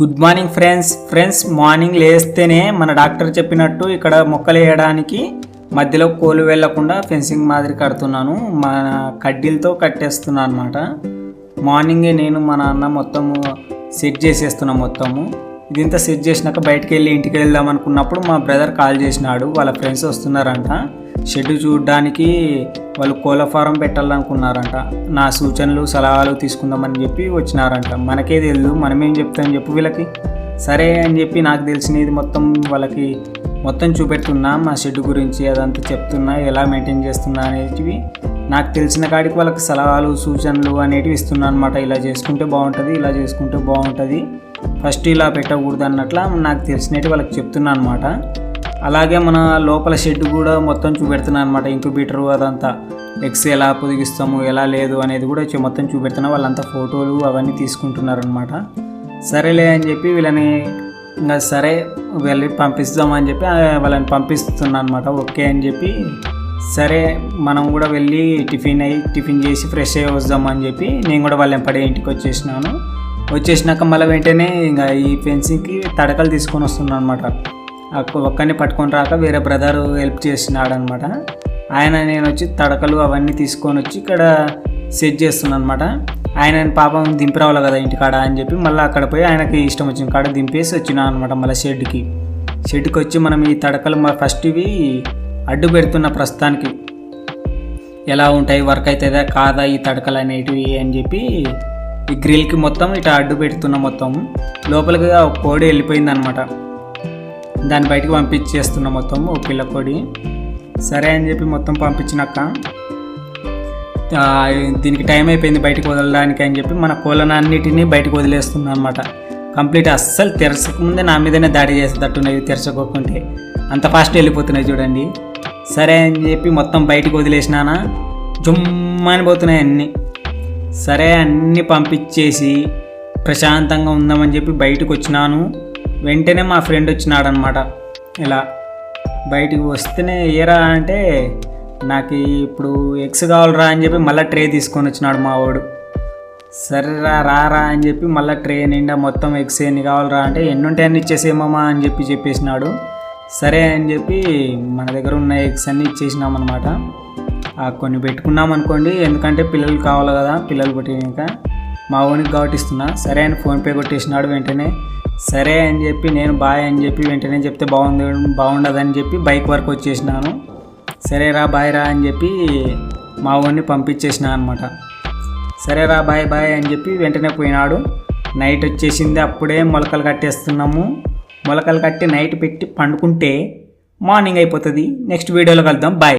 Good morning friends friends morning లేస్తేనే మన doctor చెప్పినట్టు ఇక్కడ మొక్కలు వేయడానికి మధ్యలో కోలు వెళ్ళకుండా ఫెన్సింగ్ మాదిరి కడుతున్నాను. మన కడ్డీలతో కట్టేస్తున్నాను అనమాట మార్నింగే నేను మా నాన్న మొత్తము సెట్ చేసేస్తున్నా మొత్తము. ఇదంతా సెట్ చేసినాక బయటికి వెళ్ళి ఇంటికి వెళ్దాం అనుకున్నప్పుడు మా బ్రదర్ కాల్ చేసినాడు. వాళ్ళ ఫ్రెండ్స్ వస్తున్నారంట. షెడ్ చూడడానికి వాళ్ళు కోళ్ళ ఫారం పెట్టాలనుకున్నారంట. నా సూచనలు సలహాలు తీసుకుందామని చెప్పి వచ్చినారంట. మనకే తెలియదు మనమేం చెప్తాం చెప్పు వీళ్ళకి. సరే అని చెప్పి నాకు తెలిసినది మొత్తం వాళ్ళకి మొత్తం చూపెడుతున్నా మా షెడ్ గురించి అదంతా చెప్తున్నా ఎలా మెయింటైన్ చేస్తున్నా అనేటివి నాకు తెలిసిన కాడికి వాళ్ళకి సలహాలు సూచనలు అనేటివి ఇస్తున్నా అనమాట ఇలా చేసుకుంటే బాగుంటుంది ఇలా చేసుకుంటే బాగుంటుంది. ఫస్ట్ ఇలా పెట్టకూడదు అన్నట్ల నాకు తెలిసినట్టు వాళ్ళకి చెప్తున్నా అనమాట అలాగే మన లోపల షెడ్ కూడా మొత్తం చూపెడుతున్నా అనమాట ఇంక్యుబేటర్ అదంతా. ఎగ్స్ ఎలా పొదిగిస్తాము ఎలా లేదు అనేది కూడా మొత్తం చూపెడుతున్నా వాళ్ళంతా ఫోటోలు అవన్నీ తీసుకుంటున్నారనమాట సరేలే అని చెప్పి వీళ్ళని ఇంకా సరే వెళ్ళి పంపిస్తామని చెప్పి వాళ్ళని పంపిస్తున్నా అనమాట ఓకే అని చెప్పి సరే మనం కూడా వెళ్ళి టిఫిన్ అయ్యి టిఫిన్ చేసి ఫ్రెష్ అయ్యి వద్దామని చెప్పి నేను కూడా వాళ్ళని పడే ఇంటికి వచ్చేసినాను. వచ్చేసినాక మళ్ళీ వెంటనే ఇంకా ఈ ఫెన్సింగ్కి తడకలు తీసుకొని వస్తున్నాను అనమాట ఒక్కడిని పట్టుకొని రాక వేరే బ్రదర్ హెల్ప్ చేసినాడు అనమాట ఆయన నేను వచ్చి తడకలు అవన్నీ తీసుకొని వచ్చి ఇక్కడ సెట్ చేస్తున్నాను అనమాట ఆయన పాపం దింపిరావాలి కదా ఇంటికాడ అని చెప్పి మళ్ళీ అక్కడ పోయి ఆయనకి ఇష్టం వచ్చిన కాడ దింపేసి వచ్చినా అనమాట మళ్ళీ షెడ్కి. షెడ్కి వచ్చి మనం ఈ తడకలు ఫస్ట్ ఇవి అడ్డు పెడుతున్న ప్రస్తుతానికి ఎలా ఉంటాయి వర్క్ అవుతుందా కాదా ఈ తడకలు అనేటివి అని చెప్పి ఈ గ్రిల్కి మొత్తం ఇట్లా అడ్డు పెడుతున్న మొత్తం. లోపలికి ఆ కోడి వెళ్ళిపోయింది అనమాట దాన్ని బయటకు పంపించేస్తున్నా మొత్తం ఓ పిల్లకోడి సరే అని చెప్పి మొత్తం పంపించినాక దీనికి టైం అయిపోయింది బయటకు వదలడానికి అని చెప్పి మన కోళ్ళనన్నిటినీ బయటకు వదిలేస్తున్నాను అనమాట కంప్లీట్ అస్సలు తెరచకముందే నా మీదనే దాడి చేసేటట్టున్నాయి తెరచుకోకుంటే అంత ఫాస్ట్ వెళ్ళిపోతున్నాయి చూడండి. సరే అని చెప్పి మొత్తం బయటకు వదిలేసినానా? జుమ్మని పోతున్నాయి అన్నీ. సరే అన్నీ పంపించేసి ప్రశాంతంగా ఉందామని చెప్పి బయటకు వచ్చినాను. వెంటనే మా ఫ్రెండ్ వచ్చినాడనమాట. ఇలా బయటికి వస్తేనే ఏరా అంటే నాకు ఇప్పుడు ఎగ్స్ కావాలరా అని చెప్పి మళ్ళీ ట్రే తీసుకొని వచ్చినాడు మా వాడు. సరేరా రారా అని చెప్పి మళ్ళీ ట్రే నిండా మొత్తం ఎగ్స్ ఎన్ని కావాలరా అంటే ఎన్ని ఉంటాయి అన్ని ఇచ్చేసేమమ్మా అని చెప్పి చెప్పేసినాడు. సరే అని చెప్పి మన దగ్గర ఉన్న ఎగ్స్ అన్ని ఇచ్చేసినామన్నమాట ఆ కొన్ని పెట్టుకున్నాం అనుకోండి ఎందుకంటే పిల్లలు కావాలి కదా పిల్లలు పుట్టినాక. మా ఓనికి కాబట్టి ఇస్తున్నా. సరే అని ఫోన్పే కొట్టేసినాడు వెంటనే. సరే అని చెప్పి నేను బాయ్ అని చెప్పి వెంటనే చెప్తే బాగుంది బాగుండదని చెప్పి బైక్ వరకు వచ్చేసినాను. సరే రా బాయ్ రా అని చెప్పి మా ఊరిని పంపించేసిన అనమాట సరే రా బాయ్ బాయ్ అని చెప్పి వెంటనే పోయినాడు. నైట్ వచ్చేసింది అప్పుడే మొలకలు కట్టేస్తున్నాము. మొలకలు కట్టి నైట్ పెట్టి పండుకుంటే మార్నింగ్ అయిపోతుంది. నెక్స్ట్ వీడియోలో కలుద్దాం బాయ్.